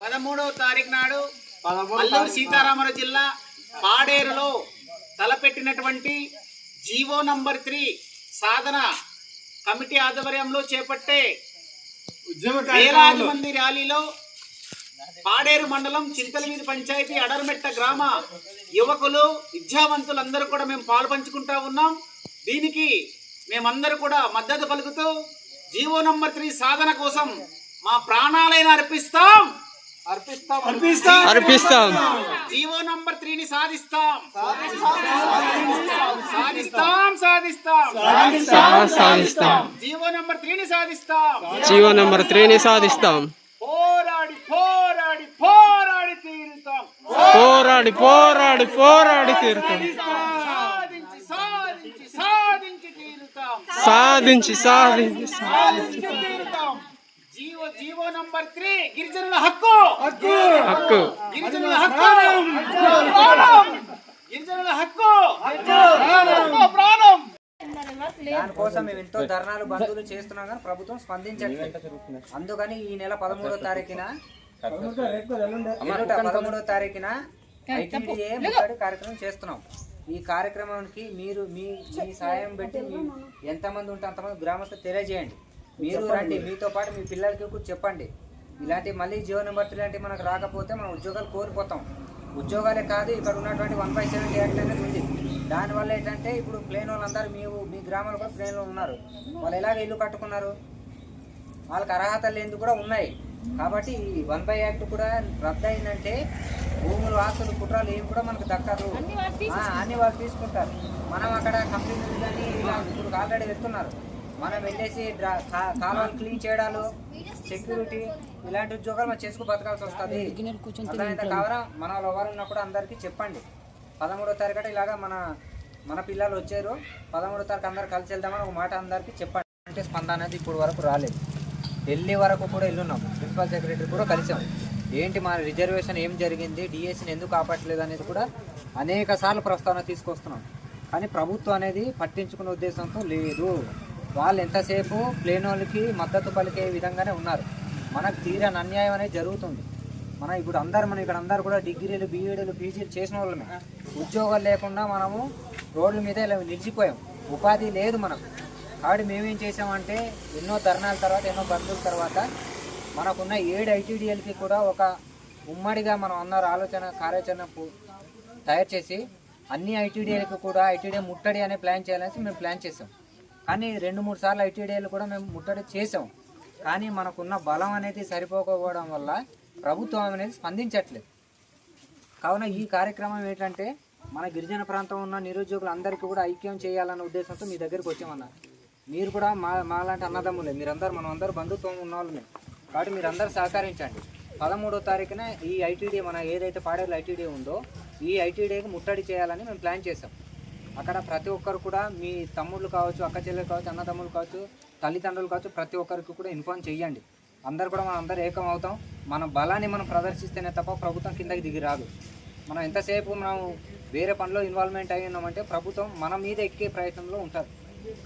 పదమూడవ తారీఖు నాడు అల్లూరు సీతారామరాజు జిల్లా పాడేరులో తలపెట్టినటువంటి జీవో నంబర్ త్రీ సాధన కమిటీ ఆధ్వర్యంలో చేపట్టే వేలాది మంది ర్యాలీలో పాడేరు మండలం చింతలవీధి పంచాయతీ అడర్మెట్ట గ్రామ యువకులు విద్యావంతులందరూ కూడా మేము పాలు పంచుకుంటా ఉన్నాం. దీనికి మేమందరూ కూడా మద్దతు పలుకుతూ జీవో నంబర్ త్రీ సాధన కోసం మా ప్రాణాలైన అర్పిస్తాం. అర్పిస్తాం. అర్పిస్తాం. అర్పిస్తాం. జీవో నంబర్ త్రీని సాధిస్తాం. సాధిస్తాం. సాధిస్తాం సాధిస్తాం. జీవో నంబర్ త్రీని సాధిస్తాం. జీవో నెంబర్ త్రీని సాధిస్తాం. పోరాడి పోరాడి పోరాడి తీరుతాం. పోరాడి పోరాడి పోరాడి తీరుతాం. సాధించి సాధించి సాధించి తీరుతాం. సాధించి సాధించి. నంబర్ త్రీ గిరిజనుల హక్కు. హక్కు. గిరిజనుల హక్కు. ప్రాణం. గిరిజనుల హక్కు. హక్కు, ప్రాణం. దానికోసం మేము ఎంతో ధర్నాలు బంధువులు చేస్తున్నాం కానీ ప్రభుత్వం స్పందించట్లేదు. అందుకని ఈ నెల పదమూడో తారీఖున పదమూడో తారీఖున కార్యక్రమం చేస్తున్నాం. ఈ కార్యక్రమానికి మీరు మీ మీ సాయం పెట్టి ఎంతమంది ఉంటే అంతమంది గ్రామస్తులు తెలియజేయండి. మీరు రండి. మీతో పాటు మీ పిల్లలకి కూడా చెప్పండి. ఇలాంటి మళ్ళీ జీవో నెంబర్ త్రీ లాంటివి మనకు రాకపోతే మనం ఉద్యోగాలు కోల్పోతాం. ఉద్యోగాలే కాదు ఇక్కడ ఉన్నటువంటి వన్ బై సెవెంటీ యాక్ట్ అనేది ఉంది. దానివల్ల ఏంటంటే ఇప్పుడు ప్లేన్ వాళ్ళందరూ మీ మీ గ్రామంలో కూడా ప్లేన్ వాళ్ళు ఉన్నారు. వాళ్ళు ఎలాగ ఇల్లు కట్టుకున్నారు? వాళ్ళకి అర్హత లేనిది కూడా ఉన్నాయి. కాబట్టి ఈ వన్ బై యాక్ట్ కూడా రద్దు అయిందంటే భూములు ఆస్తులు కుట్రాలు ఏవి కూడా మనకు దక్కదు. అన్ని వాళ్ళు తీసుకుంటారు. మనం అక్కడ కంపెనీలు కానీ ఇప్పుడు ఆల్రెడీ వెళ్తున్నారు. మనం వెళ్ళేసి కాలువలు క్లీన్ చేయడాలు సెక్యూరిటీ ఇలాంటి ఉద్యోగాలు మనం చేసుకు బతకాల్సి వస్తుంది. కావరా? మన వాళ్ళు ఎవరు ఉన్నా కూడా అందరికీ చెప్పండి. పదమూడో తారీఖు ఇలాగా మన మన పిల్లలు వచ్చారు. పదమూడో తారీఖు అందరు కలిసి వెళ్దామని ఒక మాట అందరికీ చెప్పండి. అంటే స్పందన అనేది ఇప్పుడు వరకు రాలేదు. ఢిల్లీ వరకు కూడా వెళ్ళున్నాం. ప్రిన్సిపల్ సెక్రటరీ కూడా కలిసాం. ఏంటి మన రిజర్వేషన్ ఏం జరిగింది? డిఎస్సిని ఎందుకు ఆపట్లేదు అనేది కూడా అనేక సార్లు ప్రస్తావన తీసుకొస్తున్నాం. కానీ ప్రభుత్వం అనేది పట్టించుకునే ఉద్దేశంతో లేదు. వాళ్ళు ఎంతసేపు ప్లేన్ వాళ్ళకి మద్దతు పలికే విధంగానే ఉన్నారు. మనకు తీరని అన్యాయం అనేది జరుగుతుంది. మన ఇప్పుడు అందరు మనం ఇక్కడ అందరు కూడా డిగ్రీలు బీఈడీలు పీజీలు చేసిన వాళ్ళమే. ఉద్యోగాలు లేకుండా మనము రోడ్ల మీద ఇలా నిలిచిపోయాం. ఉపాధి లేదు మనకు. కాబట్టి మేమేం చేసామంటే ఎన్నో ధర్నాల తర్వాత ఎన్నో బంధువుల తర్వాత మనకున్న ఏడు ఐటీడీఎల్కి కూడా ఒక ఉమ్మడిగా మనం అందరు ఆలోచన కార్యాచరణ తయారు చేసి అన్ని ఐటీడీఎల్కి కూడా ఐటీడీఏ ముట్టడి అనే ప్లాన్ చేయాలని మేము ప్లాన్ చేసాం కానీ రెండు మూడు సార్లు ఐటీడీఏలు కూడా మేము ముట్టడి చేసాం. కానీ మనకున్న బలం అనేది సరిపోకపోవడం వల్ల ప్రభుత్వం అనేది స్పందించట్లేదు. కావున ఈ కార్యక్రమం ఏంటంటే మన గిరిజన ప్రాంతం ఉన్న నిరుద్యోగులు అందరికీ కూడా ఐక్యం చేయాలన్న ఉద్దేశంతో మీ దగ్గరికి వచ్చామన్నారు. మీరు కూడా మా మాలాంటి అన్నదమ్ములే. మీరందరూ మనం అందరూ బంధుత్వం ఉన్న వాళ్ళమే కాబట్టి మీరందరూ సహకరించండి. పదమూడో తారీఖున ఈ ఐటీడీ మన ఏదైతే పాడేరు ఐటీడీ ఉందో ఈ ఐటీడీకి ముట్టడి చేయాలని మేము ప్లాన్ చేసాం అక్కడ ప్రతి ఒక్కరు కూడా మీ తమ్ముళ్ళు కావచ్చు అక్క చెల్లెలు కావచ్చు అన్నదమ్ములు కావచ్చు తల్లిదండ్రులు కావచ్చు ప్రతి ఒక్కరికి కూడా ఇన్ఫార్మ్ చేయండి అందరు కూడా మనం అందరు ఏకం అవుతాం. మన బలాన్ని మనం ప్రదర్శిస్తేనే తప్ప ప్రభుత్వం కిందకి దిగి రాదు. మనం ఎంతసేపు మనం వేరే పనిలో ఇన్వాల్వ్మెంట్ అయి ఉన్నామంటే ప్రభుత్వం మన మీద ఎక్కే ప్రయత్నంలో ఉంటుంది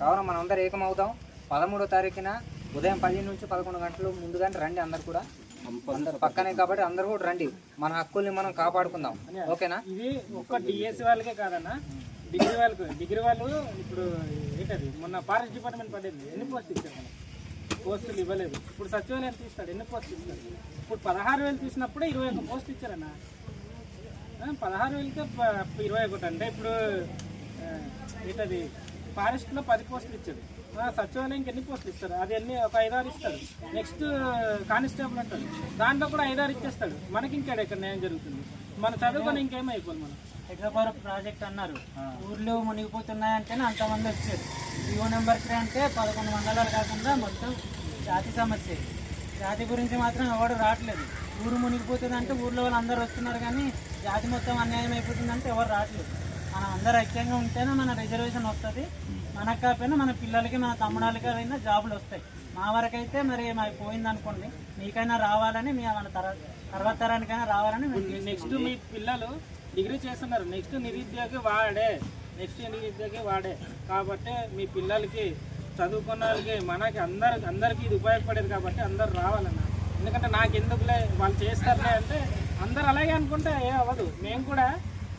కావున మనం అందరు ఏకం అవుతాం. పదమూడో తారీఖున ఉదయం పది నుంచి పదకొండు గంటలు ముందుగానే రండి అందరు కూడా. అందరు పక్కనే కాబట్టి అందరు కూడా రండి. మన హక్కుల్ని మనం కాపాడుకుందాం. ఓకేనా? ఇది ఒక్క డిఎస్సి వాళ్ళకే కాదన్నా డిగ్రీ వాళ్ళకు డిగ్రీ వాళ్ళు ఇప్పుడు ఏంటది? మొన్న ఫారెస్ట్ డిపార్ట్మెంట్ పడేది. ఎన్ని పోస్టులు ఇచ్చారు మనం పోస్టులు ఇవ్వలేదు. ఇప్పుడు సచివాలయం తీస్తాడు. ఎన్ని పోస్టులు ఇస్తాడు? ఇప్పుడు పదహారు వేలు తీసినప్పుడే ఇరవై ఒక పోస్ట్ ఇచ్చారన్న. పదహారు వేలకే ఇరవై ఒకటి అంటే ఇప్పుడు ఏంటది? ఫారెస్ట్లో పది పోస్టులు ఇచ్చారు సచివాలయంకి ఎన్ని పోస్టులు ఇస్తారు అది అన్ని ఒక ఐదారు ఇస్తాడు. నెక్స్ట్ కానిస్టేబుల్ అంటాడు. దాంట్లో కూడా ఐదారు ఇచ్చేస్తాడు. మనకి ఇంకా ఇక్కడ న్యాయం జరుగుతుంది? మన చదువుకొని ఇంకేమైపోదు మనం హైదరాబాద్ ప్రాజెక్ట్ అన్నారు. ఊర్లో మునిగిపోతున్నాయంటేనే అంతమంది వచ్చారు. జీవో నెంబర్ త్రీ అంటే పదకొండు మండలాలు కాకుండా మొత్తం జాతి సమస్య. జాతి గురించి మాత్రం ఎవడు రావట్లేదు. ఊరు మునిగిపోతుంది అంటే ఊర్లో వాళ్ళు అందరూ వస్తున్నారు కానీ జాతి మొత్తం అన్యాయం అయిపోతుందంటే ఎవరు రావట్లేదు. మనం అందరు ఐక్యంగా ఉంటేనే మన రిజర్వేషన్ వస్తుంది. మనకు కాకపోయినా మన పిల్లలకి మన తమ్ముడాలకి అయినా జాబులు వస్తాయి. మా వరకైతే మరి మాది పోయింది అనుకోండి మీకైనా రావాలని మీ మన తర తర్వాత తరానికైనా రావాలని నెక్స్ట్ మీ పిల్లలు డిగ్రీ చేస్తున్నారు. నెక్స్ట్ నిరుద్యోగి వాడే. నెక్స్ట్ నిరుద్యోగి వాడే. కాబట్టి మీ పిల్లలకి చదువుకున్న వాళ్ళకి మనకి అందరు అందరికీ ఇది ఉపయోగపడేది కాబట్టి అందరు రావాలన్న. ఎందుకంటే నాకు ఎందుకులే వాళ్ళు చేస్తారులే అంటే అందరు అలాగే అనుకుంటే ఏ అవ్వదు. మేము కూడా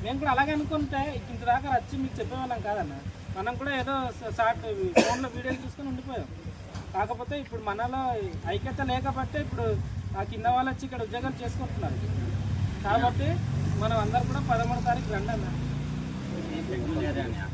మేము కూడా అలాగే అనుకుంటే ఇంత దాకా వచ్చి మీకు చెప్పేవాళ్ళం కాదన్న. మనం కూడా ఏదో షార్ట్ ఫోన్లో వీడియోలు చూసుకొని ఉండిపోయాం. కాకపోతే ఇప్పుడు మనలో ఐక్యత లేకపోతే ఇప్పుడు ఆ కింద వాళ్ళు వచ్చి ఇక్కడ ఉద్యోగాలు చేసుకుంటున్నారు. కాబట్టి మనం అందరం కూడా పదమూడు తారీఖు రండి అన్న. ఈ షెడ్యూల్ ఏరియానే.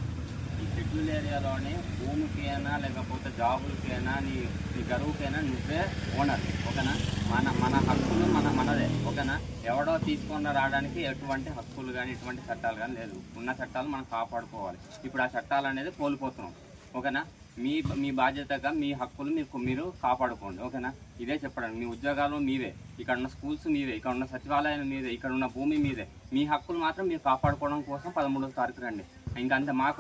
ఈ షెడ్యూల్ ఏరియాలోని భూమికి అయినా లేకపోతే జాబులకైనా నీ నీ గరువుకైనా నువ్వే ఓనర్. ఓకేనా? మన మన హక్కులు మన మనదే ఓకేనా ఎవడో తీసుకొని రావడానికి ఎటువంటి హక్కులు కానీ ఎటువంటి చట్టాలు కానీ లేదు. ఉన్న చట్టాలు మనం కాపాడుకోవాలి. ఇప్పుడు ఆ చట్టాలు అనేది కోల్పోతున్నాం. ఓకేనా? మీ మీ బాధ్యతగా మీ హక్కులు మీకు మీరు కాపాడుకోండి. ఓకేనా? ఇదే చెప్పడానికి మీ ఉద్యోగాలు మీవే. ఇక్కడ ఉన్న స్కూల్స్ మీవే. ఇక్కడ ఉన్న సచివాలయాలు మీదే ఇక్కడ ఉన్న భూమి మీదే మీ హక్కులు మాత్రం మీరు కాపాడుకోవడం కోసం పదమూడవ తారీఖు రండి. ఇంకా మాకు